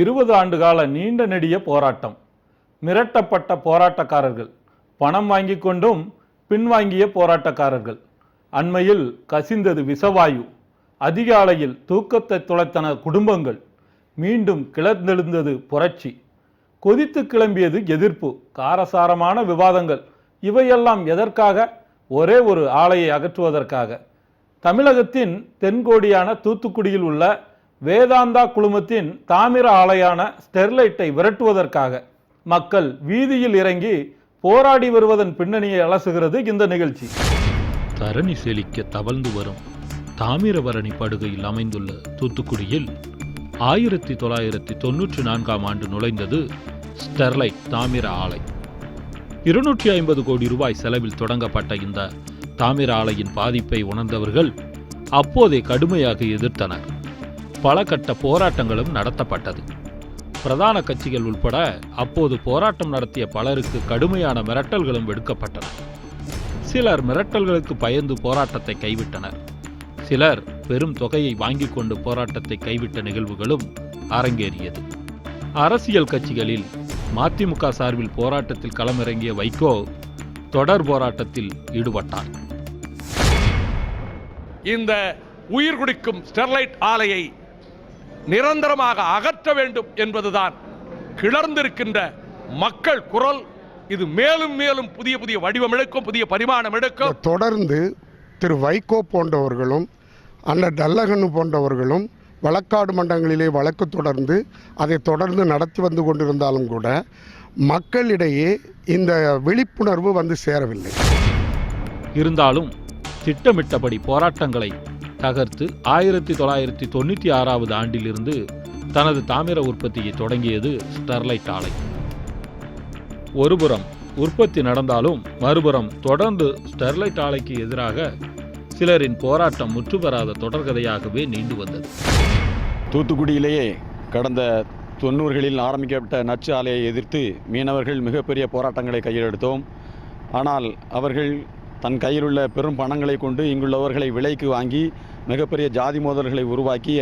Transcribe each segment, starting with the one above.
இருபது ஆண்டு கால நீண்ட நெடிய போராட்டம். மிரட்டப்பட்ட போராட்டக்காரர்கள். பணம் வாங்கி கொண்டும் பின்வாங்கிய போராட்டக்காரர்கள். அண்மையில் கசிந்தது விஷவாயு அதிகாலையில் தூக்கத்தை துளைத்தன குடும்பங்கள். மீண்டும் கிளர்ந்தெழுந்தது புரட்சி. கொதித்து கிளம்பியது எதிர்ப்பு காரசாரமான விவாதங்கள். இவையெல்லாம் எதற்காக? ஒரே ஒரு ஆலையை அகற்றுவதற்காக. தமிழகத்தின் தென்கோடியான தூத்துக்குடியில் உள்ள வேதாந்தா குழுமத்தின் தாமிர ஆலையான ஸ்டெர்லைட்டை விரட்டுவதற்காக மக்கள் வீதியில் இறங்கி போராடி வருவதன் பின்னணியை அலசுகிறது இந்த நிகழ்ச்சி. தரணி செழிக்க தவழ்ந்து வரும் தாமிரபரணி படுகையில் அமைந்துள்ள தூத்துக்குடியில் ஆயிரத்தி தொள்ளாயிரத்தி தொன்னூற்றி நான்காம் ஆண்டு நுழைந்தது ஸ்டெர்லைட் தாமிர ஆலை. இருநூற்றி ஐம்பது கோடி ரூபாய் செலவில் தொடங்கப்பட்ட இந்த தாமிர ஆலையின் பாதிப்பை உணர்ந்தவர்கள் அப்போதே கடுமையாக எதிர்த்தனர். பல கட்ட போராட்டங்களும் நடத்தப்பட்டது. பிரதான கட்சிகள் உட்பட அப்போது போராட்டம் நடத்திய பலருக்கு கடுமையான மிரட்டல்களும் விடுக்கப்பட்டன. சிலர் மிரட்டல்களுக்கு பயந்து போராட்டத்தை கைவிட்டனர். சிலர் பெரும் தொகையை வாங்கிக் கொண்டு போராட்டத்தை கைவிட்ட நிகழ்வுகளும் அரங்கேறியது. அரசியல் கட்சிகளில் மதிமுக சார்பில் போராட்டத்தில் களமிறங்கிய வைகோ தொடர் போராட்டத்தில் ஈடுபட்டார். இந்த உயிர் குடிக்கும் ஸ்டெர்லைட் ஆலையை நிரந்தரமாக அகற்ற வேண்டும் என்பதுதான் கிளர்ந்திருக்கின்ற மக்கள் குரல். இது மேலும் மேலும் புதிய புதிய வடிவம் எடுக்கும் புதிய பரிமாணம் எடுக்கும் தொடர்ந்து திரு வைகோ போன்றவர்களும் அண்ணன் டல்லகனு போன்றவர்களும் வழக்காடு மன்றங்களிலே வழக்கு தொடர்ந்து அதை தொடர்ந்து நடத்தி வந்து கொண்டிருந்தாலும் கூட மக்களிடையே இந்த விழிப்புணர்வு வந்து சேரவில்லை. இருந்தாலும் திட்டமிட்டபடி போராட்டங்களை தகர்த்து ஆயிரத்தி தொள்ளாயிரத்தி தொண்ணூற்றி ஆறாவது ஆண்டிலிருந்து தனது தாமிர உற்பத்தியை தொடங்கியது ஸ்டெர்லைட் ஆலை. ஒருபுறம் உற்பத்தி நடந்தாலும் மறுபுறம் தொடர்ந்து ஸ்டெர்லைட் ஆலைக்கு எதிராக சிலரின் போராட்டம் முற்றுபெறாத தொடர்கதையாகவே நீண்டு வந்தது. தூத்துக்குடியிலேயே கடந்த தொண்ணூறுகளில் ஆரம்பிக்கப்பட்ட நச்சு ஆலையை எதிர்த்து மீனவர்கள் மிகப்பெரிய போராட்டங்களை கையில் எடுத்தோம் ஆனால் அவர்கள் தன் கையில் உள்ள பெரும் பணங்களை கொண்டு இங்குள்ளவர்களை விலைக்கு வாங்கி மிகப்பெரிய ஜாதி மோதல்களை உருவாக்கி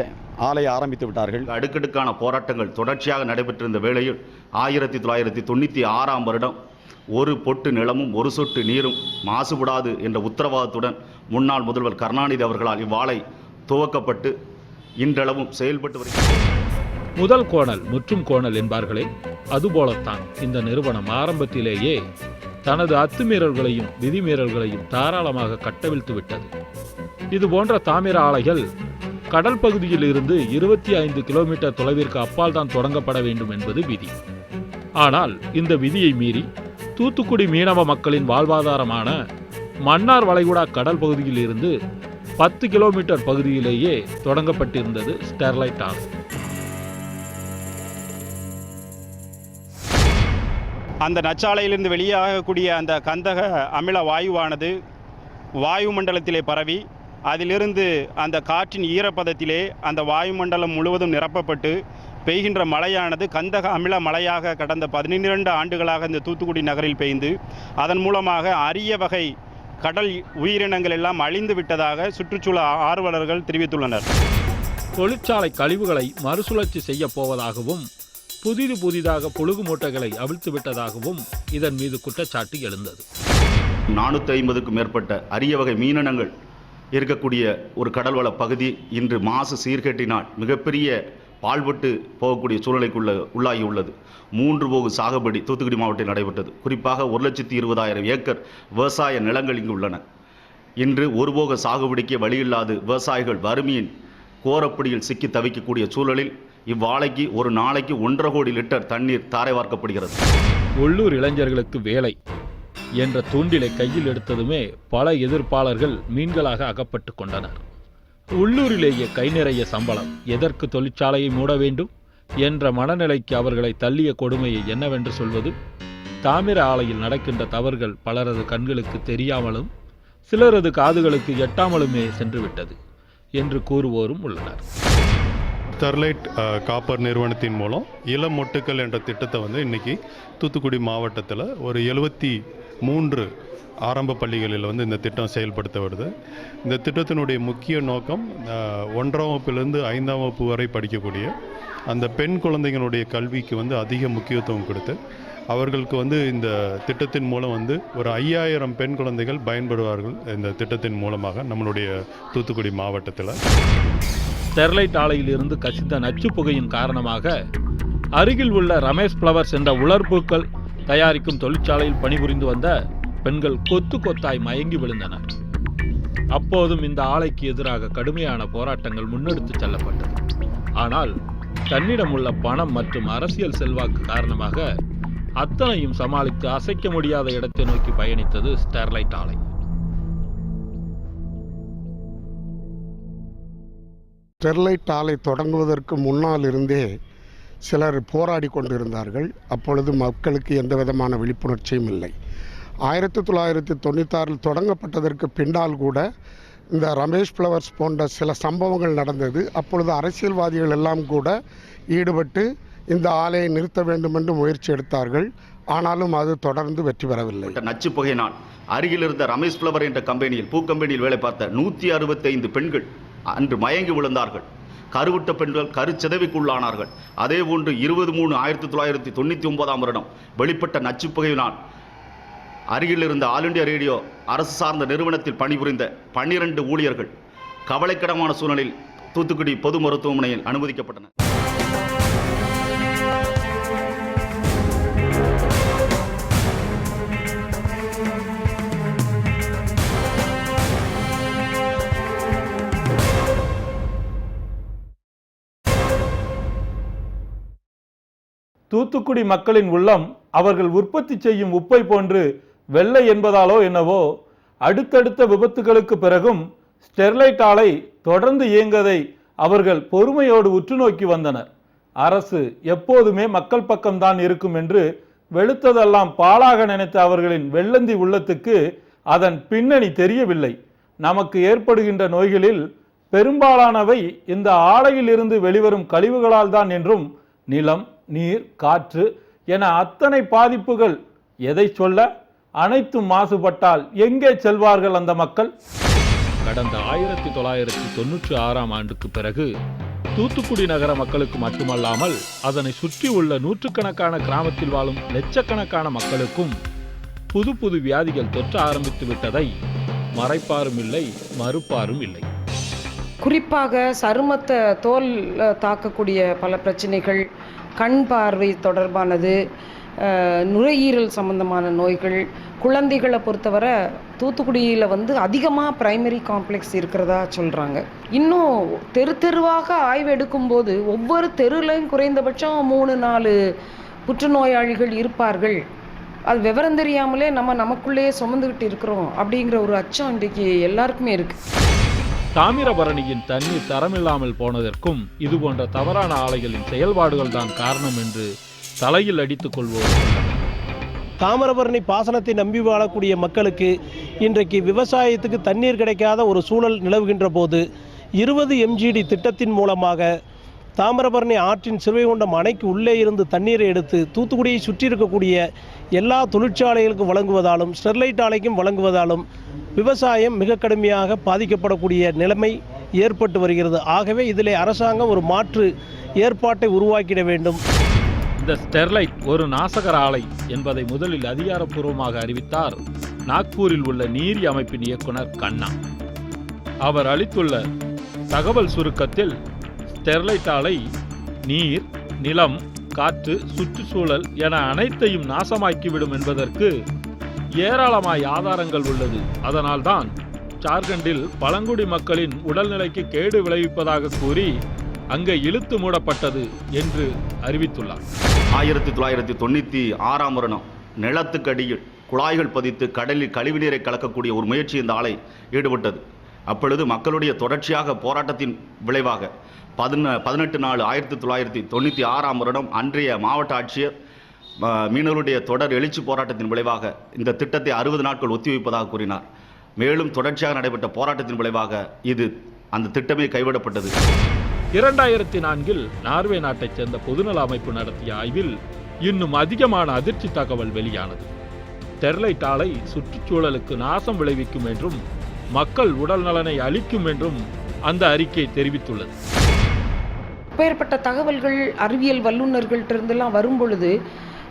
ஆலையை ஆரம்பித்து விட்டார்கள். அடுக்கடுக்கான போராட்டங்கள் தொடர்ச்சியாக நடைபெற்றிருந்த வேளையில் ஆயிரத்தி தொள்ளாயிரத்தி தொண்ணூற்றி ஆறாம் வருடம் ஒரு பொட்டு நிலமும் ஒரு சொட்டு நீரும் மாசுபடாது என்ற உத்தரவாதத்துடன் முன்னாள் முதல்வர் கருணாநிதி அவர்களால் இவ்வாலை துவக்கப்பட்டு இன்றளவும் செயல்பட்டு வருகிறது முதல் கோணல் முற்றும் கோணல் என்பார்களே அதுபோலத்தான் இந்த நிறுவனம் ஆரம்பத்திலேயே தனது அத்துமீறல்களையும் விதிமீறல்களையும் தாராளமாக கட்டவிழ்த்து விட்டது. இது போன்ற தாமிர ஆலைகள் கடல் பகுதியில் இருந்து இருபத்தி ஐந்து கிலோமீட்டர் தொலைவிற்கு அப்பால் தான் தொடங்கப்பட வேண்டும் என்பது விதி. ஆனால் இந்த விதியை மீறி தூத்துக்குடி மீனவ மக்களின் வாழ்வாதாரமான மன்னார் வளைகுடா கடல் பகுதியில் இருந்து பத்து கிலோமீட்டர் பகுதியிலேயே தொடங்கப்பட்டிருந்தது ஸ்டெர்லைட் ஆலை. அந்த நச்சாலையிலிருந்து வெளியாகக்கூடிய அந்த கந்தக அமில வாயுவானது வாயு மண்டலத்திலே பரவி அதிலிருந்து அந்த காற்றின் ஈரப்பதத்திலே அந்த வாயுமண்டலம் முழுவதும் நிரப்பப்பட்டு பெய்கின்ற மழையானது கந்தக அமில மழையாக கடந்த பதினிரண்டு ஆண்டுகளாக இந்த தூத்துக்குடி நகரில் பெய்ந்து அதன் மூலமாக அரிய வகை கடல் உயிரினங்கள் எல்லாம் அழிந்து விட்டதாக சுற்றுச்சூழல் ஆர்வலர்கள் தெரிவித்துள்ளனர். தொழிற்சாலை கழிவுகளை மறுசுழற்சி செய்ய போவதாகவும் புதிது புதிதாக புழுகு மூட்டைகளை அவிழ்த்து விட்டதாகவும் இதன் மீது குற்றச்சாட்டு எழுந்தது. நானூற்றி ஐம்பதுக்கும் மேற்பட்ட அரிய வகை மீனினங்கள் இருக்கக்கூடிய ஒரு கடல்வள பகுதி இன்று மாசு சீர்கேட்டினால் மிகப்பெரிய பால்பட்டு போகக்கூடிய சூழ்நிலைக்குள்ள உள்ளாகி உள்ளது மூன்று போகு சாகுபடி தூத்துக்குடி மாவட்டத்தில் நடைபெற்றது. குறிப்பாக ஒரு லட்சத்தி இருபதாயிரம் ஏக்கர் விவசாய நிலங்கள் இங்கு உள்ளன. இன்று ஒருபோக சாகுபடிக்கு வழியில்லாது விவசாயிகள் வறுமையின் கோரப்படியில் சிக்கி தவிக்கக்கூடிய சூழலில் இவ்வாலைக்கு ஒரு நாளைக்கு ஒன்றரை கோடி லிட்டர் தண்ணீர் தாரை வார்க்கப்படுகிறது. உள்ளூர் இளைஞர்களுக்கு வேலை. என்ற தூண்டிலை கையில் எடுத்ததுமே பல எதிர்ப்பாளர்கள் மீன்களாக அகப்பட்டு கொண்டனர். உள்ளூரிலேயே கை நிறைய சம்பளம் எதற்கு தொழிற்சாலையை மூட வேண்டும்? என்ற மனநிலைக்கு அவர்களை தள்ளிய கொடுமையை என்னவென்று சொல்வது? தாமிர ஆலையில் நடக்கின்ற தவறுகள் பலரது கண்களுக்கு தெரியாமலும் சிலரது காதுகளுக்கு எட்டாமலுமே சென்றுவிட்டது என்று கூறுவோரும் உள்ளனர். ஸ்டெர்லைட் காப்பர் நிறுவனத்தின் மூலம் இளம் மொட்டுக்கள் என்ற திட்டத்தை வந்து இன்னைக்கு தூத்துக்குடி மாவட்டத்தில் ஒரு எழுபத்தி மூன்று ஆரம்ப பள்ளிகளில் வந்து இந்த திட்டம் செயல்படுத்த வருது. இந்த திட்டத்தினுடைய முக்கிய நோக்கம் ஒன்றாம் வகுப்பிலிருந்து ஐந்தாம் வகுப்பு வரை படிக்கக்கூடிய அந்த பெண் குழந்தைகளுடைய கல்விக்கு வந்து அதிக முக்கியத்துவம் கொடுத்து அவர்களுக்கு வந்து இந்த திட்டத்தின் மூலம் வந்து ஒரு ஐயாயிரம் பெண் குழந்தைகள் பயன்படுவார்கள் இந்த திட்டத்தின் மூலமாக நம்மளுடைய தூத்துக்குடி மாவட்டத்தில். ஸ்டெர்லைட் ஆலையிலிருந்து கசிந்த நச்சு புகையின் காரணமாக அருகில் உள்ள ரமேஷ் ஃப்ளவர்ஸ் என்ற உலர்பூக்கள் தயாரிக்கும் தொழிற்சாலையில் பணிபுரிந்து வந்த பெண்கள் கொத்து கொத்தாய் மயங்கி விழுந்தனர். அப்போதும் இந்த ஆலைக்கு எதிராக கடுமையான போராட்டங்கள் முன்னெடுத்து செல்லப்பட்டது. ஆனால் தன்னிடம் உள்ள பணம் மற்றும் அரசியல் செல்வாக்கு காரணமாக அத்தனையும் சமாளித்து அசைக்க முடியாத இடத்தை நோக்கி பயணித்தது ஸ்டெர்லைட் ஆலை. ஸ்டெர்லைட் ஆலை தொடங்குவதற்கு முன்னால் இருந்தே சிலர் போராடி கொண்டிருந்தார்கள். அப்பொழுது மக்களுக்கு எந்த விதமான விழிப்புணர்ச்சியும் இல்லை. ஆயிரத்தி தொள்ளாயிரத்தி தொண்ணூத்தாறில் தொடங்கப்பட்டதற்கு பின்னால் கூட இந்த ரமேஷ் ஃப்ளவர்ஸ் போன்ற சில சம்பவங்கள் நடந்தது. அப்பொழுது அரசியல்வாதிகள் எல்லாம் கூட ஈடுபட்டு இந்த ஆலையை நிறுத்த வேண்டும் என்று முயற்சி எடுத்தார்கள். ஆனாலும் அது தொடர்ந்து வெற்றி பெறவில்லை. நச்சு புகையினால் அருகில் இருந்த ரமேஷ் ஃப்ளவர் என்ற கம்பெனியில் பூ கம்பெனியில் வேலை பார்த்த நூற்றி அறுபத்தைந்து பெண்கள் அன்று மயங்கி விழுந்தார்கள். கருவுட்ட பெண்கள் கருச்சிதவிக்குள்ளானார்கள். அதே போன்று இருபது மூணு ஆயிரத்தி தொள்ளாயிரத்தி தொண்ணூற்றி ஒன்பதாம் வருடம் வெளிப்பட்ட நச்சுப்புகையினால் அருகில் இருந்த ஆல் இண்டியா ரேடியோ அரசு சார்ந்த நிறுவனத்தில் பணிபுரிந்த பன்னிரண்டு ஊழியர்கள் கவலைக்கிடமான சூழ்நிலையில் தூத்துக்குடி பொது மருத்துவமனையில் அனுமதிக்கப்பட்டனர். தூத்துக்குடி மக்களின் உள்ளம் அவர்கள் உற்பத்தி செய்யும் உப்பை போன்று வெள்ளை என்பதாலோ என்னவோ அடுத்தடுத்த விபத்துகளுக்கு பிறகும் ஸ்டெர்லைட் ஆலை தொடர்ந்து இயங்கதை அவர்கள் பொறுமையோடு உற்று நோக்கி வந்தனர். அரசு எப்போதுமே மக்கள் பக்கம்தான் இருக்கும் என்று வெளுத்ததெல்லாம் பாலாக நினைத்த அவர்களின் வெள்ளந்தி உள்ளத்துக்கு அதன் பின்னணி தெரியவில்லை. நமக்கு ஏற்படுகின்ற நோய்களில் பெரும்பாலானவை இந்த ஆலையில் இருந்து வெளிவரும் கழிவுகளால் தான் என்றும் நிலம் நீர் காற்று என அத்தனை பாதிப்புகள் எதை சொல்ல? அனைத்தும் மாசுபட்டால் எங்கே செல்வார்கள் அந்த மக்கள்? கடந்த ஆயிரத்தி தொள்ளாயிரத்தி தொன்னூற்றி ஆறாம் ஆண்டுக்கு பிறகு தூத்துக்குடி நகர மக்களுக்கு மட்டுமல்லாமல் அதனை சுற்றி உள்ள நூற்றுக்கணக்கான கிராமத்தில் வாழும் லட்சக்கணக்கான மக்களுக்கும் புது புது வியாதிகள் தொற்ற ஆரம்பித்து விட்டதை மறைப்பாரும் இல்லை மறுப்பாரும் இல்லை. குறிப்பாக சருமத்தை தோல் தாக்கக்கூடிய பல பிரச்சனைகள் கண் பார்வை தொடர்பானது நுரையீரல் சம்பந்தமான நோய்கள் குழந்தைகளை பொறுத்தவரை தூத்துக்குடியில் வந்து அதிகமாக பிரைமரி காம்ப்ளெக்ஸ் இருக்கிறதா சொல்கிறாங்க இன்னும் தெரு தெருவாக ஆய்வு எடுக்கும்போது ஒவ்வொரு தெருலையும் குறைந்தபட்சம் மூணு நாலு புற்றுநோயாளிகள் இருப்பார்கள். அது விவரம் தெரியாமலே நம்ம நமக்குள்ளேயே சுமந்துக்கிட்டு இருக்கிறோம் அப்படிங்கிற ஒரு அச்சம் இன்றைக்கு எல்லாருக்குமே இருக்குது தாமிரபரணியின் தண்ணீர் தரமில்லாமல் போனதற்கும் இது போன்ற தவறான ஆலைகளின் செயல்பாடுகள் தான் காரணம் என்று தலையில் அடித்துக் கொள்வோம். தாமிரபரணி பாசனத்தை நம்பி வாழக்கூடிய மக்களுக்கு இன்றைக்கு விவசாயத்துக்கு தண்ணீர் கிடைக்காத ஒரு சூழல் நிலவுகின்ற போது இருபது எம்ஜிடி திட்டத்தின் மூலமாக தாமிரபரணி ஆற்றின் சிறுவைகுண்டம் அணைக்கு உள்ளே இருந்து தண்ணீரை எடுத்து தூத்துக்குடியை சுற்றி இருக்கக்கூடிய எல்லா தொழிற்சாலைகளுக்கும் வழங்குவதாலும் ஸ்டெர்லைட் ஆலைக்கும் வழங்குவதாலும் விவசாயம் மிக கடுமையாக பாதிக்கப்படக்கூடிய நிலைமை ஏற்பட்டு வருகிறது. ஆகவே இதிலே அரசாங்கம் ஒரு மாற்று ஏற்பாட்டை உருவாக்கிட வேண்டும். இந்த ஸ்டெர்லைட் ஒரு நாசகர ஆலை என்பதை முதலில் அதிகாரப்பூர்வமாக அறிவித்தார் நாக்பூரில் உள்ள நீரி அமைப்பின் இயக்குனர் கண்ணா. அவர் அளித்துள்ள தகவல் சுருக்கத்தில் ஸ்டெர்லைட் ஆலை நீர் நிலம் காற்று சுற்றுச்சூழல் என அனைத்தையும் நாசமாக்கிவிடும் என்பதற்கு ஏராளமாய் ஆதாரங்கள் உள்ளது. அதனால்தான் ஜார்க்கண்டில் பழங்குடி மக்களின் உடல்நிலைக்கு கேடு விளைவிப்பதாக கூறி அங்கே இழுத்து மூடப்பட்டது என்று அறிவித்துள்ளார். ஆயிரத்தி தொள்ளாயிரத்தி தொண்ணூற்றி ஆறாம் வருடம் நிலத்துக்கடியில் குழாய்கள் பதித்து கடலில் கழிவுநீரை கலக்கக்கூடிய ஒரு முயற்சி இந்த ஆலை ஈடுபட்டது. அப்பொழுது மக்களுடைய தொடர்ச்சியாக போராட்டத்தின் விளைவாக பதின பதினெட்டு நாலு ஆயிரத்தி தொள்ளாயிரத்தி தொண்ணூற்றி ஆறாம் வருடம் அன்றைய மாவட்ட ஆட்சியர் மீனவருடைய தொடர் எழுச்சி போராட்டத்தின் விளைவாக இந்த திட்டத்தை அறுபது நாட்கள் ஒத்திவைப்பதாக கூறினார். மேலும் தொடர்ச்சியாக நடைபெற்ற போராட்டத்தின் விளைவாக இது அந்த திட்டமே கைவிடப்பட்டது. இரண்டாயிரத்தி நான்கில் நார்வே நாட்டைச் சேர்ந்த பொதுநல அமைப்பு நடத்திய ஆய்வில் இன்னும் அதிகமான அதிர்ச்சி தகவல் வெளியானது. ஸ்டெர்லைட் ஆலை சுற்றுச்சூழலுக்கு நாசம் விளைவிக்கும் என்றும் மக்கள் உடல் நலனை அளிக்கும் என்றும் அந்த அறிக்கை தெரிவித்துள்ளது. இப்பேற்பட்ட தகவல்கள் அறிவியல் வல்லுநர்கள்ட்ட இருந்தெல்லாம் வரும் பொழுது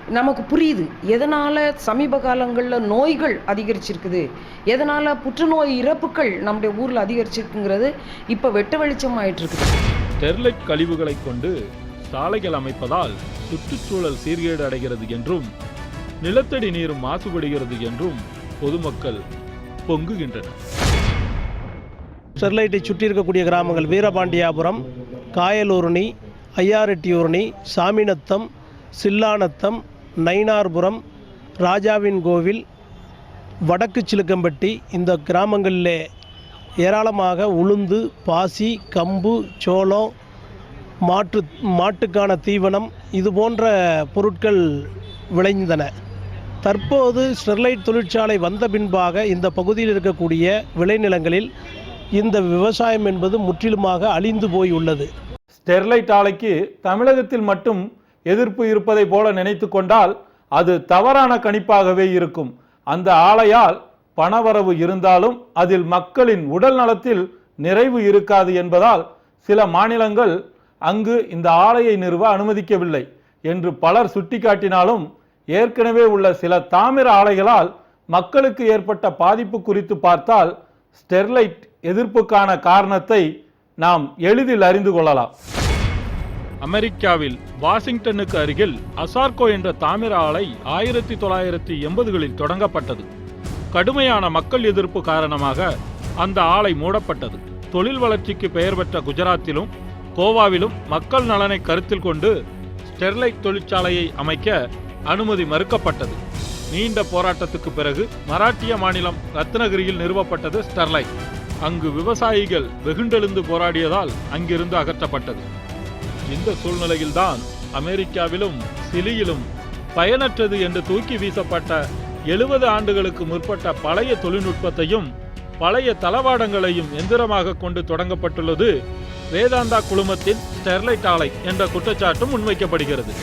நமக்கு புரியுது எதனால் சமீப காலங்களில் நோய்கள் அதிகரிச்சிருக்குது எதனால் புற்றுநோய் இறப்புகள் நம்முடைய ஊரில் அதிகரிச்சிருக்குங்கிறது இப்போ வெட்ட வெளிச்சம் ஆயிட்டு இருக்குது ஸ்டெர்லைட் கழிவுகளை கொண்டு சாலைகள் அமைப்பதால் சுற்றுச்சூழல் சீர்கேடு அடைகிறது என்றும் நிலத்தடி நீரும் மாசுபடுகிறது என்றும் பொதுமக்கள் பொங்குகின்றனர். ஸ்டெர்லைட்டை சுற்றி இருக்கக்கூடிய கிராமங்கள் வீரபாண்டியாபுரம் காயலூரணி ஐயாரெட்டியூரணி சாமிநத்தம் சில்லாநத்தம் நயினார்புரம் ராஜாவின் கோவில் வடக்கு சிலுக்கம்பட்டி இந்த கிராமங்களிலே ஏராளமாக உளுந்து பாசி கம்பு சோளம் மாட்டு மாட்டுக்கான தீவனம் இது போன்ற பொருட்கள் விளைந்தன. தற்போது ஸ்டெர்லைட் தொழிற்சாலை வந்த பின்பாக இந்த பகுதியில் இருக்கக்கூடிய விளைநிலங்களில் இந்த விவசாயம் என்பது முற்றிலுமாக அழிந்து போய் உள்ளது. ஸ்டெர்லைட் ஆலைக்கு தமிழகத்தில் மட்டும் எதிர்ப்பு இருப்பதை போல நினைத்து கொண்டால் அது தவறான கணிப்பாகவே இருக்கும். அந்த ஆலையால் பணவரவு இருந்தாலும் அதில் மக்களின் உடல் நலத்தில் நிறைவு இருக்காது என்பதால் சில மாநிலங்கள் அங்கு இந்த ஆலையை நிறுவ அனுமதிக்கவில்லை என்று பலர் சுட்டிக்காட்டினாலும் ஏற்கனவே உள்ள சில தாமிர ஆலைகளால் மக்களுக்கு ஏற்பட்ட பாதிப்பு குறித்து பார்த்தால் ஸ்டெர்லைட் எதிர்ப்புக்கான காரணத்தை நாம் எளிதில் அறிந்து கொள்ளலாம். அமெரிக்காவில் வாஷிங்டனுக்கு அருகில் அசார்கோ என்ற தாமிர ஆலை ஆயிரத்தி தொள்ளாயிரத்தி எண்பதுகளில் தொடங்கப்பட்டது. கடுமையான மக்கள் எதிர்ப்பு காரணமாக அந்த ஆலை மூடப்பட்டது. தொழில் வளர்ச்சிக்கு பெயர் பெற்ற குஜராத்திலும் கோவாவிலும் மக்கள் நலனை கருத்தில் கொண்டு ஸ்டெர்லைட் தொழிற்சாலையை அமைக்க அனுமதி மறுக்கப்பட்டது. நீண்ட போராட்டத்துக்கு பிறகு மராட்டிய மாநிலம் ரத்னகிரியில் நிறுவப்பட்டது ஸ்டெர்லைட். அங்கு விவசாயிகள் வெகுண்டெழுந்து போராடியதால் அங்கிருந்து அகற்றப்பட்டது. இந்த சூழ்நிலையில்தான் அமெரிக்காவிலும் சிலியிலும் பயனற்றது என்று தூக்கி வீசப்பட்ட எழுபது ஆண்டுகளுக்கு முற்பட்ட பழைய தொழில்நுட்பத்தையும் பழைய தளவாடங்களையும் எந்திரமாக கொண்டு தொடங்கப்பட்டுள்ளது வேதாந்தா குழுமத்தின் ஸ்டெர்லைட் ஆலை என்ற குற்றச்சாட்டும் முன்வைக்கப்படுகிறது.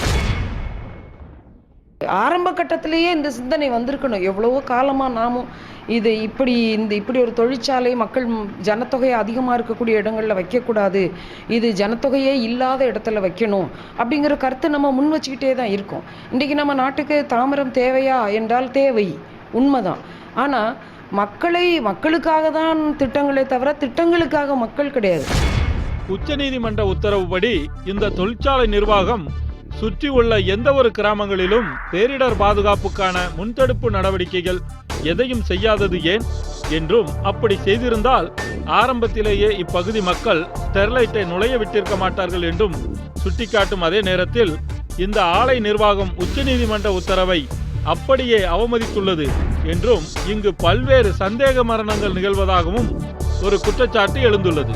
ஆரம்ப கட்டத்திலேயே இந்த சிந்தனை வந்திருக்கணும். எவ்வளவோ காலமாக நாமும் இது இப்படி இந்த இப்படி ஒரு தொழிற்சாலை மக்கள் ஜனத்தொகை அதிகமாக இருக்கக்கூடிய இடங்களில் வைக்கக்கூடாது. இது ஜனத்தொகையே இல்லாத இடத்துல வைக்கணும். அப்படிங்கிற கருத்து நம்ம முன் வச்சுக்கிட்டே தான் இருக்கோம். இன்றைக்கி நம்ம நாட்டுக்கு தாமரம் தேவையா என்றால் தேவை. உண்மைதான். ஆனால் மக்களை மக்களுக்காக தான் திட்டங்களே தவிர திட்டங்களுக்காக மக்கள் கிடையாது. உச்சநீதிமன்ற உத்தரவுப்படி இந்த தொழிற்சாலை நிர்வாகம் சுற்றி உள்ள எந்த ஒரு கிராமங்களிலும் பேரிடர் பாதுகாப்புக்கான முன்தடுப்பு நடவடிக்கைகள் எதையும் செய்யாதது ஏன்? என்றும் அப்படி செய்திருந்தால் ஆரம்பத்திலேயே இப்பகுதி மக்கள் ஸ்டெர்லைட்டை நுழைய விட்டிருக்க மாட்டார்கள் என்றும் சுட்டிக்காட்டும் அதே நேரத்தில் இந்த ஆலை நிர்வாகம் உச்சநீதிமன்ற உத்தரவை அப்படியே அவமதித்துள்ளது என்றும் இங்கு பல்வேறு சந்தேக மரணங்கள் நிகழ்வதாகவும் ஒரு குற்றச்சாட்டு எழுந்துள்ளது.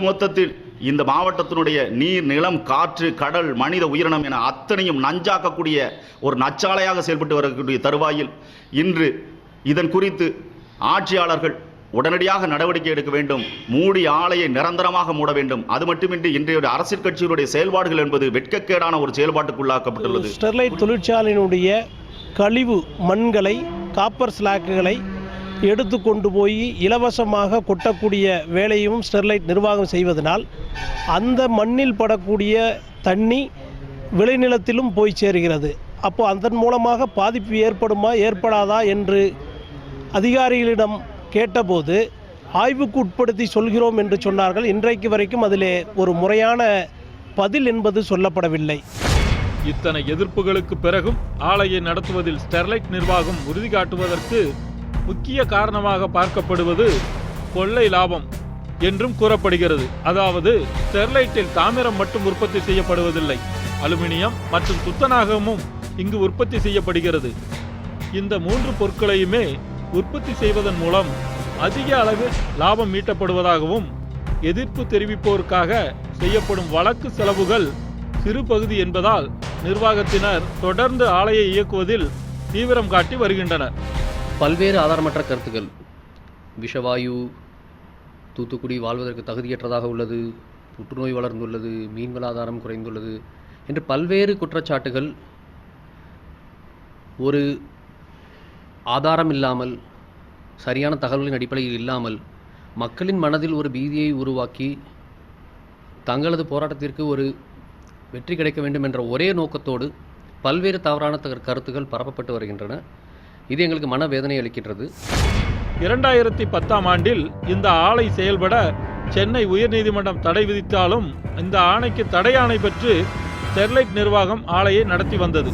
மொத்தத்தில் இந்த மாவட்டத்தினுடைய நீர் நிலம் காற்று கடல் மனித உயிரினம் என அத்தனையும் நஞ்சாக்கக்கூடிய ஒரு நச்சாலையாக செயல்பட்டு வரக்கூடிய தருவாயில் இன்று இதன் குறித்து ஆட்சியாளர்கள் உடனடியாக நடவடிக்கை எடுக்க வேண்டும். மூடி ஆலையை நிரந்தரமாக மூட வேண்டும். அது மட்டுமின்றி இன்றைய அரசியல் கட்சிகளுடைய செயல்பாடுகள் என்பது வெட்கக்கேடான ஒரு செயல்பாட்டுக்குள்ளாக்கப்பட்டுள்ளது. ஸ்டெர்லைட் தொழிற்சாலையினுடைய கழிவு மண்களை காப்பர் ஸ்லாக்குகளை எடுத்து கொண்டு போய் இலவசமாக கொட்டக்கூடிய வேலையும் ஸ்டெர்லைட் நிர்வாகம் செய்வதனால் அந்த மண்ணில் படக்கூடிய தண்ணி விளைநிலத்திலும் போய் சேருகிறது. அப்போ அதன் மூலமாக பாதிப்பு ஏற்படுமா ஏற்படாதா என்று அதிகாரிகளிடம் கேட்டபோது ஆய்வுக்கு உட்படுத்தி சொல்கிறோம் என்று சொன்னார்கள். இன்றைக்கு வரைக்கும் அதிலே ஒரு முறையான பதில் என்பது சொல்லப்படவில்லை. இத்தனை எதிர்ப்புகளுக்கு பிறகும் ஆலையை நடத்துவதில் ஸ்டெர்லைட் நிர்வாகம் உறுதி காட்டுவதற்கு முக்கிய காரணமாக பார்க்கப்படுவது கொள்ளை லாபம் என்றும் கூறப்படுகிறது. அதாவது ஸ்டெர்லைட்டில் தாமிரம் மட்டும் உற்பத்தி செய்யப்படுவதில்லை. அலுமினியம் மற்றும் துத்தநாகமும் இங்கு உற்பத்தி செய்யப்படுகிறது. இந்த மூன்று பொருட்களையுமே உற்பத்தி செய்வதன் மூலம் அதிக அளவில் லாபம் ஈட்டப்படுவதாகவும் எதிர்ப்பு தெரிவிப்போருக்காக செய்யப்படும் வழக்கு செலவுகள் சிறு பகுதி என்பதால் நிர்வாகத்தினர் தொடர்ந்து ஆலையை இயக்குவதில் தீவிரம் காட்டி வருகின்றனர். பல்வேறு ஆதாரமற்ற கருத்துக்கள். விஷவாயு தூத்துக்குடி வாழ்வதற்கு தகுதியற்றதாக உள்ளது புற்றுநோய் வளர்ந்துள்ளது மீன் வளாதாரம் குறைந்துள்ளது என்று பல்வேறு குற்றச்சாட்டுகள் ஒரு ஆதாரம் இல்லாமல் சரியான தகவல்களின் அடிப்படையில் இல்லாமல் மக்களின் மனதில் ஒரு பீதியை உருவாக்கி தங்களது போராட்டத்திற்கு ஒரு வெற்றி கிடைக்க வேண்டும் என்ற ஒரே நோக்கத்தோடு பல்வேறு தவறான கருத்துக்கள் பரப்பப்பட்டு வருகின்றன. இது எங்களுக்கு மனவேதனை அளிக்கின்றது. இரண்டாயிரத்தி பத்தாம் ஆண்டில் இந்த ஆலை செயல்பட சென்னை உயர்நீதிமன்றம் தடை விதித்தாலும் இந்த ஆணைக்கு தடை ஆணை பெற்று ஸ்டெர்லைட் நிர்வாகம் ஆலையை நடத்தி வந்தது.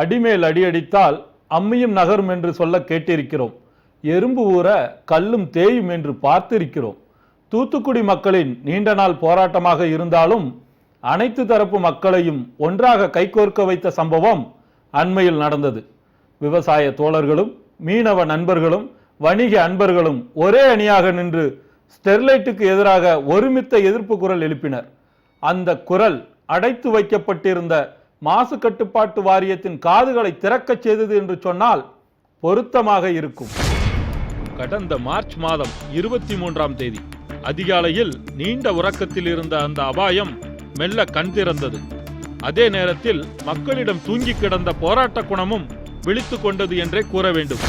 அடிமேல் அடியடித்தால் அம்மியும் நகரும் என்று சொல்ல கேட்டிருக்கிறோம். எறும்பு ஊற கல்லும் தேயும் என்று பார்த்திருக்கிறோம். தூத்துக்குடி மக்களின் நீண்ட நாள் போராட்டமாக இருந்தாலும் அனைத்து தரப்பு மக்களையும் ஒன்றாக கைகோர்க்க வைத்த சம்பவம் அண்மையில் நடந்தது. விவசாய தோழர்களும் மீனவ நண்பர்களும் வணிக அன்பர்களும் ஒரே அணியாக நின்று ஸ்டெர்லைட்டுக்கு எதிராக ஒருமித்த எதிர்ப்பு குரல் எழுப்பினர். அந்த குரல் அடைத்து வைக்கப்பட்டிருந்த மாசு கட்டுப்பாட்டு வாரியத்தின் காதுகளை திறக்கச் செய்தது என்று சொன்னால் பொருத்தமாக இருக்கும். கடந்த மார்ச் மாதம் இருபத்தி மூன்றாம் தேதி அதிகாலையில் நீண்ட உறக்கத்தில் இருந்த அந்த அபாயம் மெல்ல கண் திறந்தது. அதே நேரத்தில் மக்களிடம் தூங்கி கிடந்த போராட்ட குணமும் விழித்து கொண்டது என்றே கூற வேண்டும்.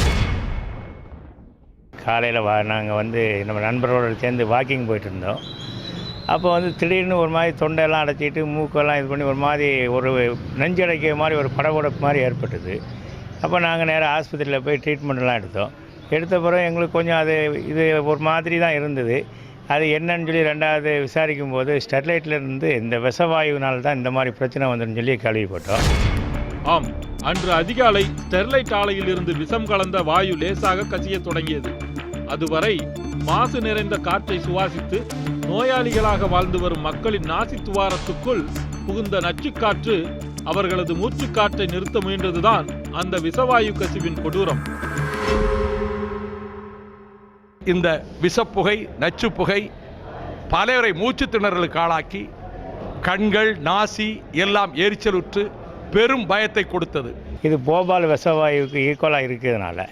காலையில் வா நாங்கள் வந்து நம்ம நண்பர்களோடு சேர்ந்து வாக்கிங் போயிட்டு இருந்தோம். அப்போ வந்து திடீர்னு ஒரு மாதிரி தொண்டையெல்லாம் அடைச்சிட்டு மூக்கெல்லாம் இது பண்ணி ஒரு மாதிரி ஒரு நெஞ்சடைக்கிற மாதிரி ஒரு படபடப்பு மாதிரி ஏற்பட்டது. அப்போ நாங்கள் நேராக ஆஸ்பத்திரியில் போய் ட்ரீட்மெண்ட்லாம் எடுத்தோம். எடுத்த பிறகு எங்களுக்கு கொஞ்சம் அது இது ஒரு மாதிரி தான் இருந்தது. அது என்னன்னு சொல்லி ரெண்டாவது விசாரிக்கும் போது ஸ்டெர்லைட்லேருந்து இந்த விஷவாயுவினால் தான் இந்த மாதிரி பிரச்சனை வந்துன்னு சொல்லி கேள்விப்பட்டோம். ஆம் அன்று அதிகாலை ஸ்டெர்லைட் ஆலையில் இருந்து விஷம் கலந்த வாயு லேசாக கசிய தொடங்கியது. அதுவரை மாசு நிறைந்த காற்றை சுவாசித்து நோயாளிகளாக வாழ்ந்து வரும் மக்களின் நாசித்துவாரத்துக்குள் புகுந்த நச்சுக்காற்று அவர்களது மூச்சுக்காற்றை நிறுத்த முயன்றதுதான் அந்த விஷவாயு கசிவின் கொடூரம். இந்த விஷப்புகை நச்சுப்புகை பலரை மூச்சு திணறலுக்கு ஆளாக்கி கண்கள் நாசி எல்லாம் எரிச்சலுற்று பெரும் பயத்தை கொடுத்தது. இது போபால் விஷவாயுவுக்கு ஈக்குவலாக இருக்கிறதுனால.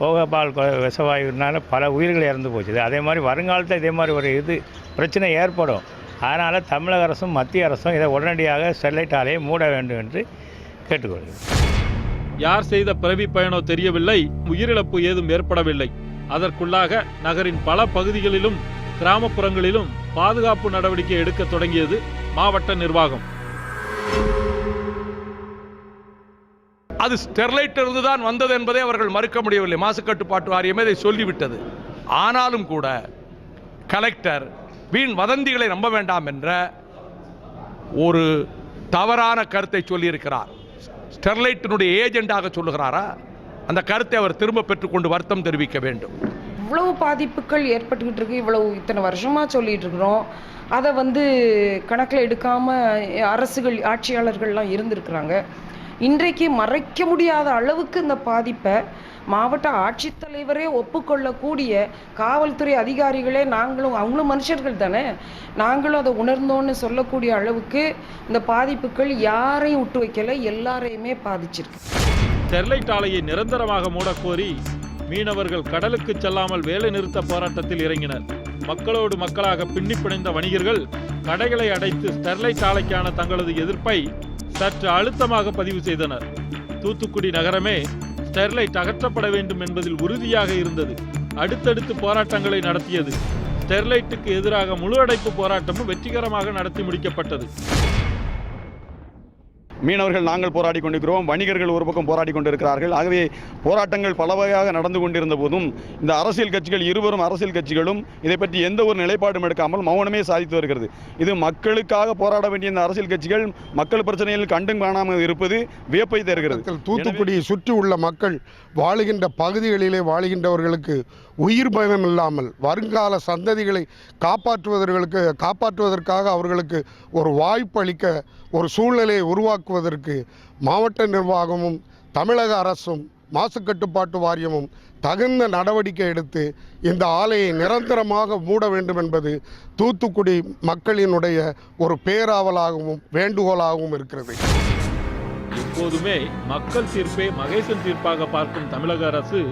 போபால் விஷவாயுனால பல உயிர்கள் இறந்து போச்சுது. அதே மாதிரி வருங்காலத்தில் இதே மாதிரி ஒரு இது பிரச்சனை ஏற்படும். அதனால் தமிழக அரசும் மத்திய அரசும் இதை உடனடியாக ஸ்டெர்லைட் ஆலையை மூட வேண்டும் என்று கேட்டுக்கொள்கிறேன் யார் செய்த பிறவி பயனோ தெரியவில்லை உயிரிழப்பு ஏதும் ஏற்படவில்லை. அதற்குள்ளாக நகரின் பல பகுதிகளிலும் கிராமப்புறங்களிலும் பாதுகாப்பு நடவடிக்கை எடுக்க தொடங்கியது மாவட்ட நிர்வாகம். அது ஸ்டெர்லைட் இருந்து தான் வந்தது என்பதை அவர்கள் மறுக்க முடியவில்லை. மாசு கட்டுப்பாட்டு வாரியமே இதை சொல்லிவிட்டது. ஆனாலும் கூட கலெக்டர் வீண் வதந்திகளை நம்ப வேண்டாம் என்ற ஒரு தவறான கருத்தை சொல்லியிருக்கிறார். ஸ்டெர்லைட்டினுடைய ஏஜெண்டாக சொல்லுகிறாரா? அந்த கருத்தை அவர் திரும்ப பெற்றுக்கொண்டு வருத்தம் தெரிவிக்க வேண்டும். இவ்வளவு பாதிப்புகள் ஏற்பட்டுக்கிட்டு இருக்கு இவ்வளவு இத்தனை வருஷமாக சொல்லிட்டு இருக்கிறோம் அதை வந்து கணக்கில் எடுக்காமல் அரசுகள் ஆட்சியாளர்கள்லாம் இருந்திருக்கிறாங்க. இன்றைக்கு மறைக்க முடியாத அளவுக்கு இந்த பாதிப்பை மாவட்ட ஆட்சித்தலைவரே ஒப்புக்கொள்ளக்கூடிய காவல்துறை அதிகாரிகளே நாங்களும் அவங்களும் மனுஷர்கள் தானே? நாங்களும் அதை உணர்ந்தோன்னு சொல்லக்கூடிய அளவுக்கு இந்த பாதிப்புகள் யாரையும் விட்டு வைக்கல எல்லாரையுமே பாதிச்சிருக்கு. ஸ்டெர்லைட் ஆலையை நிரந்தரமாக மூடக்கோரி மீனவர்கள் கடலுக்கு செல்லாமல் வேலை நிறுத்த போராட்டத்தில் இறங்கினர். மக்களோடு மக்களாக பின்னிப்பிணைந்த வணிகர்கள் கடைகளை அடைத்து ஸ்டெர்லைட் ஆலைக்கான தங்களது எதிர்ப்பை சற்று அழுத்தமாக பதிவு செய்தனர். தூத்துக்குடி நகரமே ஸ்டெர்லைட் அகற்றப்பட வேண்டும் என்பதில் உறுதியாக இருந்தது. அடுத்தடுத்து போராட்டங்களை நடத்தியது. ஸ்டெர்லைட்டுக்கு எதிராக முழு அடைப்பு போராட்டமும் வெற்றிகரமாக நடத்தி முடிக்கப்பட்டது. மீனவர்கள் நாங்கள் போராடி கொண்டிருக்கிறோம் வணிகர்கள் ஒரு பக்கம் போராடி கொண்டிருக்கிறார்கள். ஆகவே போராட்டங்கள் பல வகையாக நடந்து கொண்டிருந்த போதும் இந்த அரசியல் கட்சிகள் இருவரும் அரசியல் கட்சிகளும் இதை பற்றி எந்த ஒரு நிலைப்பாடும் எடுக்காமல் மௌனமே சாதித்து வருகிறது. இது மக்களுக்காக போராட வேண்டிய இந்த அரசியல் கட்சிகள் மக்கள் பிரச்சனையில் கண்டும் காணாமல் இருப்பது வியப்பை தருகிறது. தூத்துக்குடியை சுற்றி உள்ள மக்கள் வாழுகின்ற பகுதிகளிலே வாழுகின்றவர்களுக்கு உயிர் பயம் இல்லாமல் வருங்கால சந்ததிகளை காப்பாற்றுவதற்கு காப்பாற்றுவதற்காக அவர்களுக்கு ஒரு வாய்ப்பு அளிக்க ஒரு சூழ்நிலையை உருவாக்குவதற்கு மாவட்ட நிர்வாகமும் தமிழக அரசும் மாசு கட்டுப்பாட்டு வாரியமும் தகுந்த நடவடிக்கை எடுத்து இந்த ஆலையை நிரந்தரமாக மூட வேண்டும் என்பது தூத்துக்குடி மக்களினுடைய ஒரு பேராவலாகவும் வேண்டுகோளாகவும் இருக்கிறது. எப்போதுமே மக்கள் தீர்ப்பை மகேசன் தீர்ப்பாக பார்க்கும் தமிழக அரசு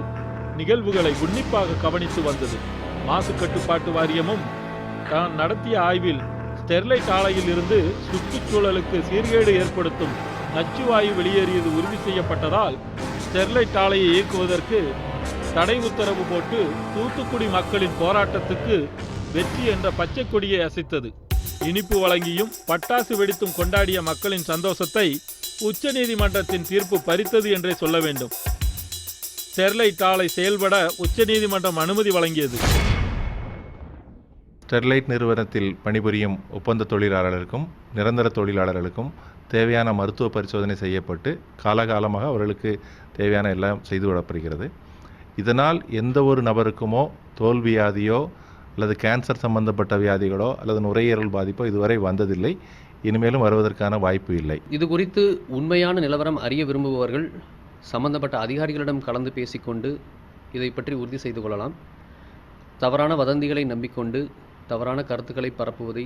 நிகழ்வுகளை உன்னிப்பாக கவனித்து வந்தது. மாசு கட்டுப்பாட்டு வாரியமும் தான் நடத்திய ஆய்வில் ஸ்டெர்லைட் ஆலையில் இருந்து சுற்றுச்சூழலுக்கு சீர்கேடு ஏற்படுத்தும் நச்சுவாயு வெளியேறியது உறுதி செய்யப்பட்டதால் ஸ்டெர்லைட் ஆலையை இயக்குவதற்கு தடை உத்தரவு போட்டு தூத்துக்குடி மக்களின் போராட்டத்துக்கு வெற்றி என்ற பச்சை கொடியை அசைத்தது. இனிப்பு வழங்கியும் பட்டாசு வெடித்தும் கொண்டாடிய மக்களின் சந்தோஷத்தை உச்சநீதிமன்றத்தின் தீர்ப்பு பறித்தது என்றே சொல்ல வேண்டும். ஸ்டெர்லைட் ஆலை செயல்பட உச்சநீதிமன்றம் அனுமதி வழங்கியது. ஸ்டெர்லைட் நிறுவனத்தில் பணிபுரியும் ஒப்பந்த தொழிலாளர்களுக்கும் நிரந்தர தொழிலாளர்களுக்கும் தேவையான மருத்துவ பரிசோதனை செய்யப்பட்டு காலகாலமாக அவர்களுக்கு தேவையான எல்லாம் செய்து விடப்படுகிறது. இதனால் எந்த ஒரு நபருக்குமோ தோல் வியாதியோ அல்லது கேன்சர் சம்பந்தப்பட்ட வியாதிகளோ அல்லது நுரையீரல் பாதிப்போ இதுவரை வந்ததில்லை. இனிமேலும் வருவதற்கான வாய்ப்பு இல்லை. இது குறித்து உண்மையான நிலவரம் அறிய விரும்புபவர்கள் சம்பந்தப்பட்ட அதிகாரிகளிடம் கலந்து பேசிக்கொண்டு இதை பற்றி உறுதி செய்து கொள்ளலாம். தவறான வதந்திகளை நம்பிக்கொண்டு தவறான கருத்துக்களை பரப்புவதை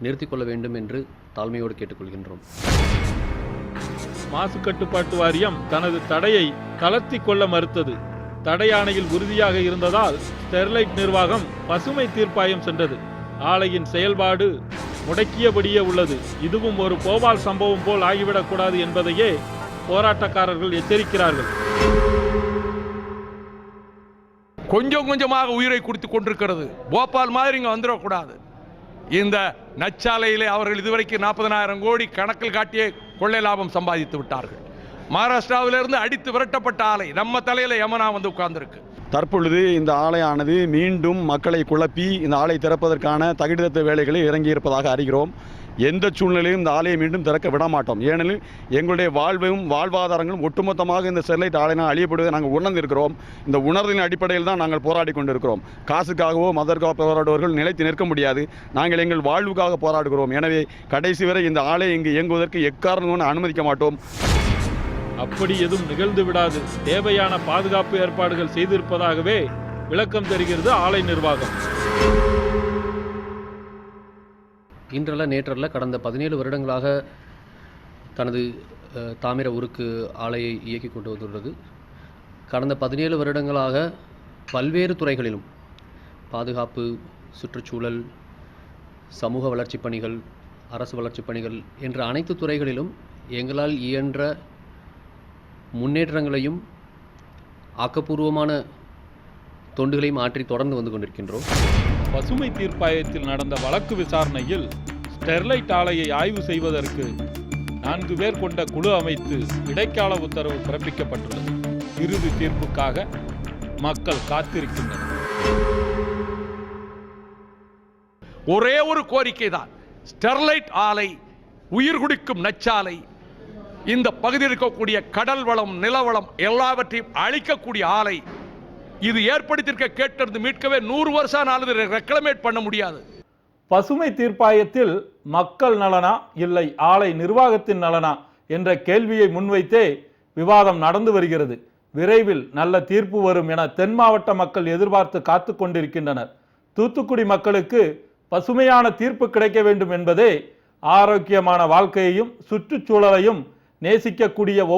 நிறுத்திக் கொள்ள வேண்டும் என்று தாழ்மையோடு கேட்டுக்கொள்கின்றோம். மாசு கட்டுப்பாட்டு வாரியம் தனது தடையை தளர்த்தி கொள்ள மறுத்தது. தடை ஆணையில் உறுதியாக இருந்ததால் ஸ்டெர்லைட் நிர்வாகம் பசுமை தீர்ப்பாயம் சென்றது. ஆலையின் செயல்பாடு முடக்கியபடியே உள்ளது. இதுவும் ஒரு போபால் சம்பவம் போல் ஆகிவிடக்கூடாது என்பதையே போராட்டக்காரர்கள் எச்சரிக்கிறார்கள். கொஞ்சம் கொஞ்சமாக உயிரை கொடுத்து கொண்டிருக்கிறது. போபால் மாதிரி இங்கே வந்துடக்கூடாது. இந்த நச்சாலையிலே அவர்கள் இதுவரைக்கும் நாற்பதனாயிரம் கோடி கணக்கில் காட்டியே கொள்ளை லாபம் சம்பாதித்து விட்டார்கள். மகாராஷ்டிராவிலிருந்து அடித்து விரட்டப்பட்ட ஆலை நம்ம தலையில் யமனா வந்து உட்கார்ந்துருக்கு. தற்பொழுது இந்த ஆலையானது மீண்டும் மக்களை குழப்பி இந்த ஆலை திறப்பதற்கான தகுதித்த வேலைகளில் இறங்கியிருப்பதாக அறிகிறோம். எந்த சூழ்நிலையும் இந்த ஆலையை மீண்டும் திறக்க விட மாட்டோம் ஏனெனில் எங்களுடைய வாழ்வும் வாழ்வாதாரங்களும் ஒட்டுமொத்தமாக இந்த ஸ்டெர்லைட் ஆலையினால் அழியப்படுவதை நாங்கள் உணர்ந்திருக்கிறோம். இந்த உணர்வின் அடிப்படையில் தான் நாங்கள் போராடி கொண்டிருக்கிறோம். காசுக்காகவோ மதற்காக போராடுவர்கள் நிலைத்து நிற்க முடியாது. நாங்கள் எங்கள் வாழ்வுக்காக போராடுகிறோம். எனவே கடைசி வரை இந்த ஆலை இங்கு இயங்குவதற்கு எக்காரணம் அனுமதிக்க மாட்டோம். அப்படி எதுவும் நிகழ்ந்து விடாது. தேவையான பாதுகாப்பு ஏற்பாடுகள் செய்திருப்பதாகவே விளக்கம் தருகிறது ஆலை நிர்வாகம். இன்றல்ல நேற்றல்ல கடந்த பதினேழு வருடங்களாக தனது தாமிர உருக்கு ஆலையை இயக்கி கொண்டு வந்துள்ளது. கடந்த பதினேழு வருடங்களாக பல்வேறு துறைகளிலும் பாதுகாப்பு சுற்றுச்சூழல் சமூக வளர்ச்சிப் பணிகள் அரசு வளர்ச்சிப் பணிகள் என்ற அனைத்து துறைகளிலும் எங்களால் இயன்ற முன்னேற்றங்களையும் ஆக்கப்பூர்வமான தொண்டுகளையும் ஆற்றி தொடர்ந்து வந்து கொண்டிருக்கின்றோம். பசுமை தீர்ப்பாயத்தில் நடந்த வழக்கு விசாரணையில் ஸ்டெர்லைட் ஆலையை ஆய்வு செய்வதற்கு நான்கு பேர் கொண்ட குழு அமைத்து இடைக்கால உத்தரவு பிறப்பிக்கப்பட்டுள்ளது. இறுதி தீர்ப்புக்காக மக்கள் காத்திருக்கின்றனர். ஒரே ஒரு கோரிக்கை தான். ஸ்டெர்லைட் ஆலை உயிர் குடிக்கும் நச்சாலை. இந்த பகுதியில் இருக்கக்கூடிய கடல் வளம் நிலவளம் எல்லாவற்றையும் அழிக்கக்கூடிய ஆலை இது ஏற்படுத்தியிருக்க கேட்டிருந்து மீட்கவே நூறு வருஷம் ஆனாலும் ரெக்ளமேட் பண்ண முடியாது. பசுமை தீர்ப்பாயத்தில் மக்கள் நலனா இல்லை ஆலை நிர்வாகத்தின் நலனா என்ற கேள்வியை முன்வைத்தே விவாதம் நடந்து வருகிறது. விரைவில் நல்ல தீர்ப்பு வரும் என தென் மாவட்ட மக்கள் எதிர்பார்த்து காத்து கொண்டிருக்கின்றனர். தூத்துக்குடி மக்களுக்கு பசுமையான தீர்ப்பு கிடைக்க வேண்டும் என்பதே ஆரோக்கியமான வாழ்க்கையையும் சுற்றுச்சூழலையும் நேசிக்கக்கூடிய